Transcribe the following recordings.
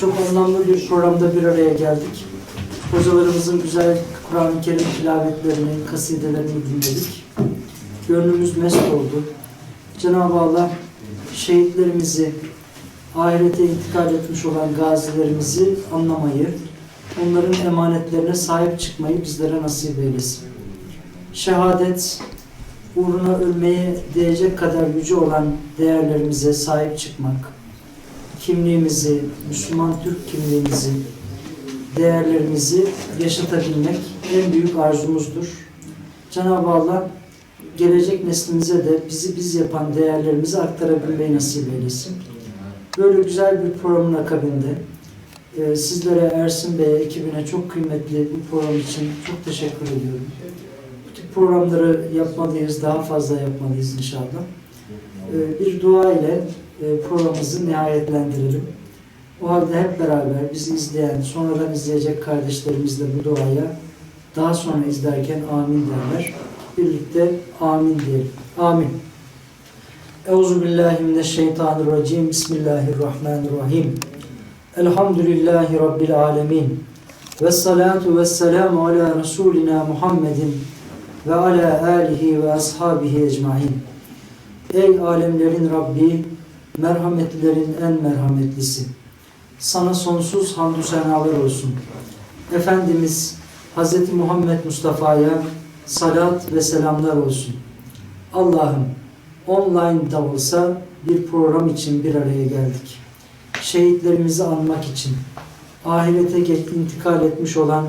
Çok anlamlı bir programda bir araya geldik. Hocalarımızın güzel Kur'an-ı Kerim tilavetlerini, kasidelerini dinledik. Gönlümüz mest oldu. Cenab-ı Allah şehitlerimizi, ahirete intikal etmiş olan gazilerimizi anlamayı, onların emanetlerine sahip çıkmayı bizlere nasip eylesin. Şehadet, uğruna ölmeye değecek kadar yüce olan değerlerimize sahip çıkmak, kimliğimizi, Müslüman Türk kimliğimizi, değerlerimizi yaşatabilmek en büyük arzumuzdur. Cenab-ı Allah gelecek neslimize de bizi biz yapan değerlerimizi aktarabilmeyi nasip eylesin. Böyle güzel bir programın akabinde e, sizlere Ersin Bey'e, ekibine çok kıymetli bu program için çok teşekkür ediyorum. Bu tip programları yapmalıyız, daha fazla yapmalıyız inşallah. E, Bir dua ile programımızı nihayetlendirelim. O halde hep beraber bizi izleyen, sonradan izleyecek kardeşlerimizle bu duaya daha sonra izlerken amin derler. Birlikte amin diyelim. Amin. Euzubillahimineşşeytanirracim. Bismillahirrahmanirrahim. Elhamdülillahi Rabbil alemin. Ve salatu ve selamu ala Resulina Muhammedin ve ala alihi ve ashabihi ecmain. Ey alemlerin Rabbi, merhametlilerin en merhametlisi. Sana sonsuz hamdü senalar olsun. Efendimiz Hz. Muhammed Mustafa'ya salat ve selamlar olsun. Allah'ım online da olsa bir program için bir araya geldik. Şehitlerimizi anmak için, ahirete intikal etmiş olan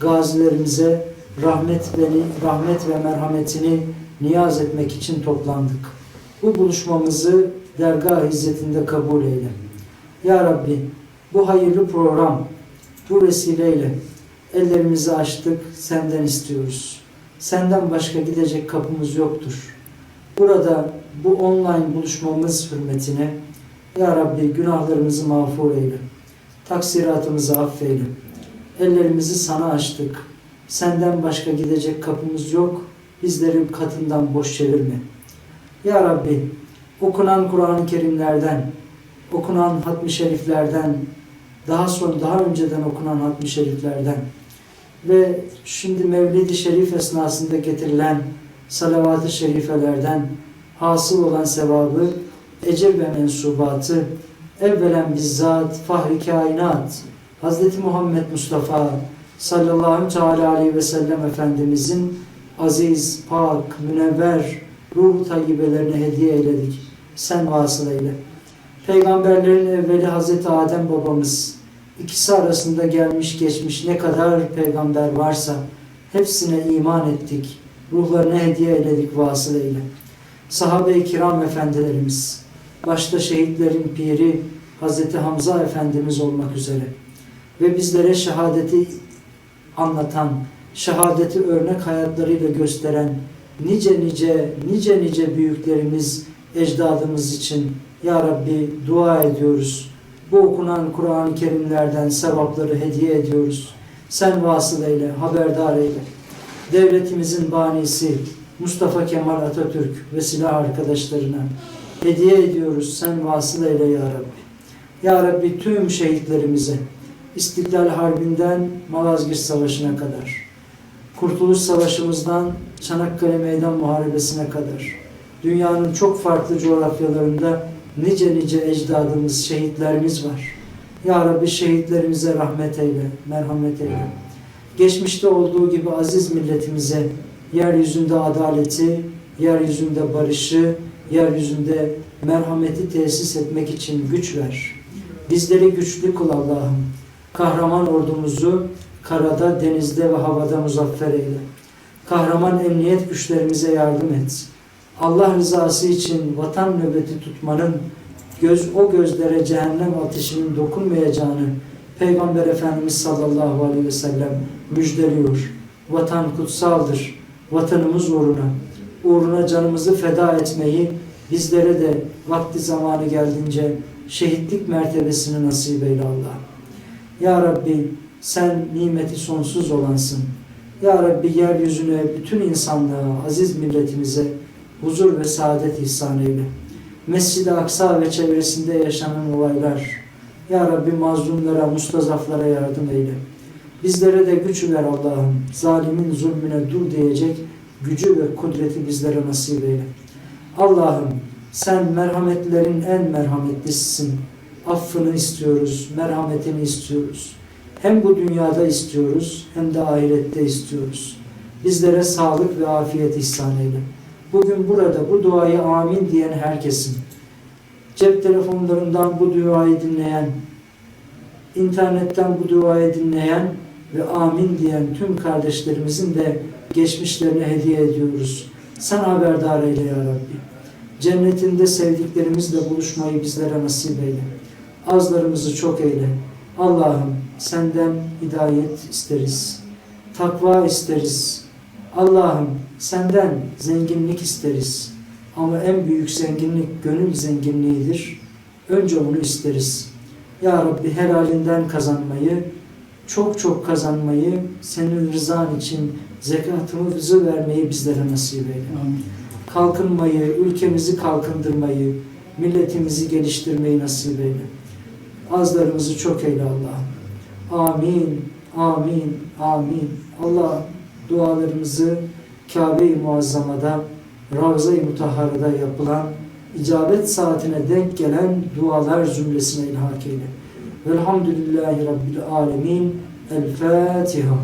gazilerimize rahmet ve, rahmet ve merhametini niyaz etmek için toplandık. Bu buluşmamızı dergah hizmetinde kabul eyle. Ya Rabbi bu hayırlı program, bu vesileyle ellerimizi açtık, senden istiyoruz. Senden başka gidecek kapımız yoktur. Burada bu online buluşmamız hürmetine Ya Rabbi günahlarımızı mağfur eyle. Taksiratımızı affeyle. Ellerimizi sana açtık. Senden başka gidecek kapımız yok. Bizleri katından boş çevirme. Ya Rabbi okunan Kur'an-ı Kerimlerden, okunan hatmi şeriflerden, daha sonra daha önceden okunan hatmi şeriflerden ve şimdi Mevlid-i Şerif esnasında getirilen salavat-ı şerifelerden hasıl olan sevabı, ecir ve mensubatı evvelen bizzat fahri kainat Hz. Muhammed Mustafa sallallahu teala aleyhi ve sellem Efendimizin aziz, pak, münevver ruh tayyibelerine hediye eyledik. Sen vasılayla. Peygamberlerin evveli Hazreti Adem babamız ikisi arasında gelmiş geçmiş ne kadar peygamber varsa hepsine iman ettik. Ruhlarına hediye eyledik vasılayla. Sahabe-i kiram efendilerimiz, başta şehitlerin piri Hazreti Hamza Efendimiz olmak üzere ve bizlere şehadeti anlatan, şehadeti örnek hayatlarıyla gösteren nice nice nice nice büyüklerimiz, ecdadımız için Ya Rabbi dua ediyoruz. Bu okunan Kur'an-ı Kerimlerden sevapları hediye ediyoruz. Sen vasılayla, haberdar eyle. Devletimizin banisi Mustafa Kemal Atatürk ve silah arkadaşlarına hediye ediyoruz. Sen vasılayla Ya Rabbi. Ya Rabbi tüm şehitlerimize İstiklal Harbi'nden Malazgirt Savaşı'na kadar, Kurtuluş Savaşı'mızdan Çanakkale Meydan Muharebesi'ne kadar, dünyanın çok farklı coğrafyalarında nice nice ecdadımız, şehitlerimiz var. Ya Rabbi şehitlerimize rahmet eyle, merhamet eyle. Geçmişte olduğu gibi aziz milletimize yeryüzünde adaleti, yeryüzünde barışı, yeryüzünde merhameti tesis etmek için güç ver. Bizleri güçlü kıl Allah'ım. Kahraman ordumuzu karada, denizde ve havada muzaffer eyle. Kahraman emniyet güçlerimize yardım et. Allah rızası için vatan nöbeti tutmanın göz o gözlere cehennem ateşinin dokunmayacağını Peygamber Efendimiz sallallahu aleyhi ve sellem müjdeliyor. Vatan kutsaldır. Vatanımız uğruna, uğruna canımızı feda etmeyi bizlere de vakti zamanı geldiğince şehitlik mertebesini nasip eyle Allah. Ya Rabbi sen nimeti sonsuz olansın. Ya Rabbi yeryüzüne, bütün insanlığa, aziz milletimize huzur ve saadet ihsan eyle. Mescid-i Aksa ve çevresinde yaşanan olaylar, Ya Rabbi mazlumlara, mustazaflara yardım eyle. Bizlere de güç ver Allah'ım. Zalimin zulmüne dur diyecek gücü ve kudreti bizlere nasip eyle. Allah'ım sen merhametlerin en merhametlisisin. Affını istiyoruz, merhametini istiyoruz. Hem bu dünyada istiyoruz hem de ahirette istiyoruz. Bizlere sağlık ve afiyet ihsan eyle. Bugün burada bu duayı amin diyen herkesin, cep telefonlarından bu duayı dinleyen, internetten bu duayı dinleyen ve amin diyen tüm kardeşlerimizin de geçmişlerine hediye ediyoruz. Sen haberdar eyle ya Rabbi. Cennetinde sevdiklerimizle buluşmayı bizlere nasip eyle. Azlarımızı çok eyle. Allah'ım senden hidayet isteriz. Takva isteriz. Allah'ım senden zenginlik isteriz. Ama en büyük zenginlik gönül zenginliğidir. Önce onu isteriz. Ya Rabbi helalinden kazanmayı, çok çok kazanmayı, senin rızan için zekatımızı vermeyi bizlere nasip eyle. Kalkınmayı, ülkemizi kalkındırmayı, milletimizi geliştirmeyi nasip eyle. Azlarımızı çok eyle Allah'ım. Amin, amin, amin. Allah dualarımızı Kabe-i Muazzama'da, Ravza-i Mutahhara'da yapılan icabet saatine denk gelen dualar cümlesine ilhak eyle. Velhamdülillahi Rabbil Alemin. El Fatiha.